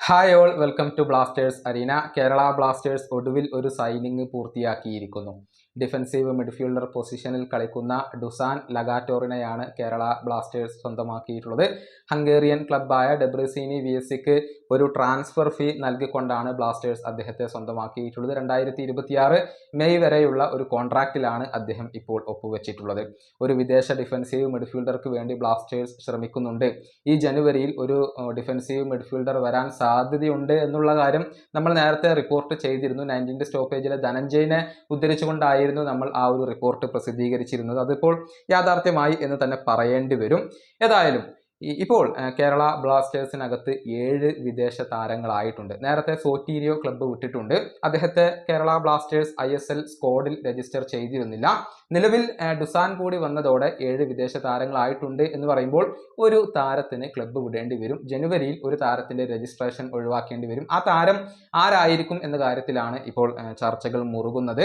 Hi all welcome to Blasters arena Kerala Blasters ഒടുവിൽ ഒരു signing പൂർത്തിയാക്കിയിരിക്കുന്നു. ഡിഫൻസീവ് മിഡ്ഫീൽഡർ പൊസിഷനിൽ കളിക്കുന്ന ഡുസാൻ ലഗാറ്റോറിനെയാണ് കേരള ബ്ലാസ്റ്റേഴ്സ് സ്വന്തമാക്കിയിട്ടുള്ളത്. ഹംഗേറിയൻ ക്ലബ്ബായ ഡെബ്രിസീനി വി എസ് സിക്ക് ഒരു ട്രാൻസ്ഫർ ഫീ നൽകിക്കൊണ്ടാണ് ബ്ലാസ്റ്റേഴ്സ് അദ്ദേഹത്തെ സ്വന്തമാക്കിയിട്ടുള്ളത്. രണ്ടായിരത്തി ഇരുപത്തിയാറ് മെയ് വരെയുള്ള ഒരു കോൺട്രാക്റ്റിലാണ് അദ്ദേഹം ഇപ്പോൾ ഒപ്പുവെച്ചിട്ടുള്ളത്. ഒരു വിദേശ ഡിഫൻസീവ് മിഡ്ഫീൽഡർക്ക് വേണ്ടി ബ്ലാസ്റ്റേഴ്സ് ശ്രമിക്കുന്നുണ്ട്. ഈ ജനുവരിയിൽ ഒരു ഡിഫൻസീവ് മിഡ്ഫീൽഡർ വരാൻ സാധ്യതയുണ്ട് എന്നുള്ള കാര്യം നമ്മൾ നേരത്തെ റിപ്പോർട്ട് ചെയ്തിരുന്നു. നയന്റീന്റെ സ്റ്റോപ്പേജിലെ ധനഞ്ജയനെ ഉദ്ധരിച്ചുകൊണ്ടായിരുന്നു നമ്മൾ ആ ഒരു റിപ്പോർട്ട് പ്രസിദ്ധീകരിച്ചിരുന്നത്. അതിപ്പോൾ യാഥാർത്ഥ്യമായി എന്ന് തന്നെ പറയേണ്ടി വരും. ഏതായാലും ഇപ്പോൾ കേരള ബ്ലാസ്റ്റേഴ്സിനകത്ത് ഏഴ് വിദേശ താരങ്ങളായിട്ടുണ്ട്. നേരത്തെ സോറ്റീരിയോ ക്ലബ്ബ് വിട്ടിട്ടുണ്ട്. അദ്ദേഹത്തെ Kerala Blasters I S L സ്ക്വാഡിൽ register ചെയ്തിരുന്നില്ല. നിലവിൽ ഡുസാൻ കൂടി വന്നതോടെ ഏഴ് വിദേശ താരങ്ങളായിട്ടുണ്ട് എന്ന് പറയുമ്പോൾ ഒരു താരത്തിന് ക്ലബ്ബ് വിടേണ്ടി വരും. ജനുവരിയിൽ ഒരു താരത്തിന്റെ രജിസ്ട്രേഷൻ ഒഴിവാക്കേണ്ടി വരും. ആ താരം ആരായിരിക്കും എന്ന കാര്യത്തിലാണ് ഇപ്പോൾ ചർച്ചകൾ മുറുകുന്നത്.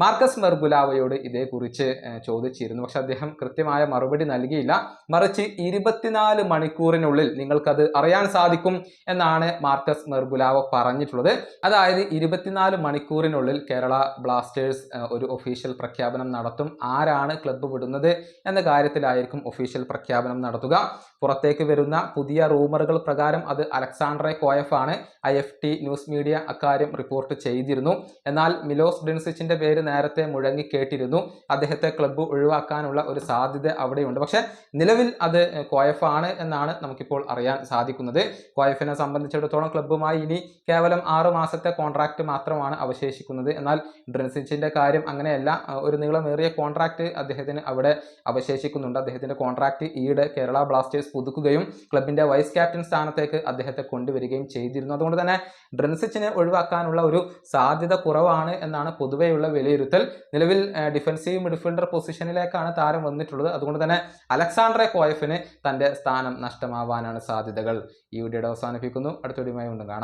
മാർക്കസ് മെർഗുലാവയോട് ഇതേക്കുറിച്ച് ചോദിച്ചിരുന്നു. പക്ഷെ അദ്ദേഹം കൃത്യമായ മറുപടി നൽകിയില്ല. മറിച്ച് ഇരുപത്തിനാല് മണിക്കൂറിനുള്ളിൽ നിങ്ങൾക്കത് അറിയാൻ സാധിക്കും എന്നാണ് മാർക്കസ് മെർഗുലാവോ പറഞ്ഞിട്ടുള്ളത്. അതായത് ഇരുപത്തിനാല് മണിക്കൂറിനുള്ളിൽ കേരള ബ്ലാസ്റ്റേഴ്സ് ഒരു ഒഫീഷ്യൽ പ്രഖ്യാപനം നടത്തും. ആരാണ് ക്ലബ്ബ് വിടുന്നത് എന്ന കാര്യത്തിലായിരിക്കും ഒഫീഷ്യൽ പ്രഖ്യാപനം നടത്തുക. പുറത്തേക്ക് വരുന്ന പുതിയ റൂമറുകൾ പ്രകാരം അത് അലക്സാണ്ടറെ കോയഫ് ആണ്. I F T news media അക്കാര്യം റിപ്പോർട്ട് ചെയ്തിരുന്നു. എന്നാൽ മിലോസ് ഡെൻസിച്ചിന്റെ പേര് നേരത്തെ മുഴങ്ങി കേട്ടിരുന്നു. അദ്ദേഹത്തെ ക്ലബ്ബ് ഒഴിവാക്കാനുള്ള ഒരു സാധ്യത അവിടെയുണ്ട്. പക്ഷേ നിലവിൽ അത് കോയഫ് ആണ് എന്നാണ് നമുക്കിപ്പോൾ അറിയാൻ സാധിക്കുന്നത്. കോയഫിനെ സംബന്ധിച്ചിടത്തോളം ക്ലബ്ബുമായി ഇനി കേവലം ആറ് മാസത്തെ കോൺട്രാക്റ്റ് മാത്രമാണ് അവശേഷിക്കുന്നത്. എന്നാൽ ഡ്രിൻസിച്ചിന്റെ കാര്യം അങ്ങനെയല്ല. ഒരു നീളമേറിയ കോൺട്രാക്റ്റ് അദ്ദേഹത്തിന് അവിടെ അവശേഷിക്കുന്നുണ്ട്. അദ്ദേഹത്തിന്റെ കോൺട്രാക്റ്റ് ഈയിടെ കേരള ബ്ലാസ്റ്റേഴ്സ് പുതുക്കുകയും ക്ലബിന്റെ വൈസ് ക്യാപ്റ്റൻ സ്ഥാനത്തേക്ക് അദ്ദേഹത്തെ കൊണ്ടുവരികയും ചെയ്തിരുന്നു. അതുകൊണ്ട് തന്നെ ഡ്രിൻസിച്ചിനെ ഒഴിവാക്കാനുള്ള ഒരു സാധ്യത കുറവാണ് എന്നാണ് പൊതുവെയുള്ള വിലയിരുത്തൽ. നിലവിൽ ഡിഫൻസീവ് മിഡ്ഫീൽഡർ പൊസിഷനിലേക്കാണ് താരം വന്നിട്ടുള്ളത്. അതുകൊണ്ട് തന്നെ അലക്സാണ്ട്രെ കോയഫിന് തന്റെ സ്ഥാനം നഷ്ടമാവാനാണ് സാധ്യതകൾ. ഈ വീഡിയോയുടെ അവസാനിപ്പിക്കുന്നു. അടുത്ത വീഡിയോയുമായി കാണാം.